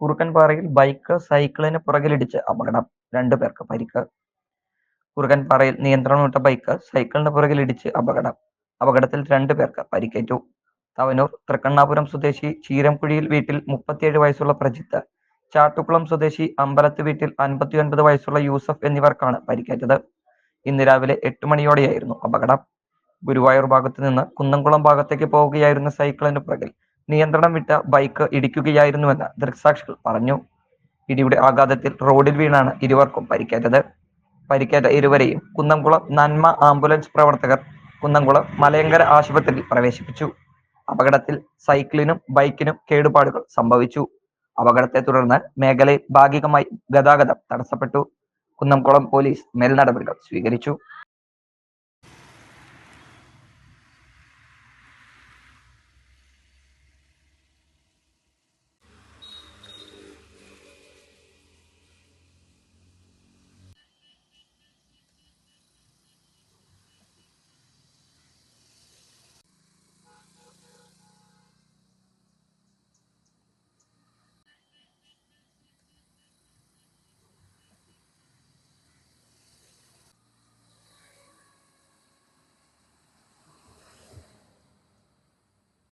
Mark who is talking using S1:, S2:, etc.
S1: കുറുക്കൻപാറയിൽ bike സൈക്കിളിന് പുറകിലിടിച്ച് അപകടം. രണ്ടു പേർക്ക് പരിക്ക്. കുറുക്കൻപാറയിൽ നിയന്ത്രണം വിട്ട ബൈക്ക് സൈക്കിളിന് പുറകിലിടിച്ച് അപകടം. അപകടത്തിൽ രണ്ടു പേർക്ക് പരിക്കേറ്റു. തവനൂർ തൃക്കണ്ണാപുരം സ്വദേശി ചീരംകുഴിയിൽ വീട്ടിൽ മുപ്പത്തിയേഴ് വയസ്സുള്ള പ്രജിത്ത് ചാട്ടുകുളം സ്വദേശി അമ്പലത്ത് വീട്ടിൽ അൻപത്തിയൊൻപത് വയസ്സുള്ള യൂസഫ് എന്നിവർക്കാണ് പരിക്കേറ്റത്. ഇന്ന് രാവിലെ എട്ട് മണിയോടെയായിരുന്നു അപകടം. ഗുരുവായൂർ ഭാഗത്തു നിന്ന് കുന്നംകുളം ഭാഗത്തേക്ക് പോവുകയായിരുന്ന സൈക്കിളിന് പുറകിൽ നിയന്ത്രണം വിട്ട ബൈക്ക് ഇടിക്കുകയായിരുന്നുവെന്ന് ദൃക്സാക്ഷികൾ പറഞ്ഞു. ഇടിയുടെ ആഘാതത്തിൽ റോഡിൽ വീണാണ് ഇരുവർക്കും പരിക്കേറ്റത്. പരിക്കേറ്റ ഇരുവരെയും കുന്നംകുളം നന്മ ആംബുലൻസ് പ്രവർത്തകർ കുന്നംകുളം മലയങ്കര ആശുപത്രിയിൽ പ്രവേശിപ്പിച്ചു. അപകടത്തിൽ സൈക്കിളിനും ബൈക്കിനും കേടുപാടുകൾ സംഭവിച്ചു. അപകടത്തെ തുടർന്ന് മേഖലയിൽ ഭാഗികമായി ഗതാഗതം തടസ്സപ്പെട്ടു. കുന്നംകുളം പോലീസ് മേൽനടപടികൾ സ്വീകരിച്ചു.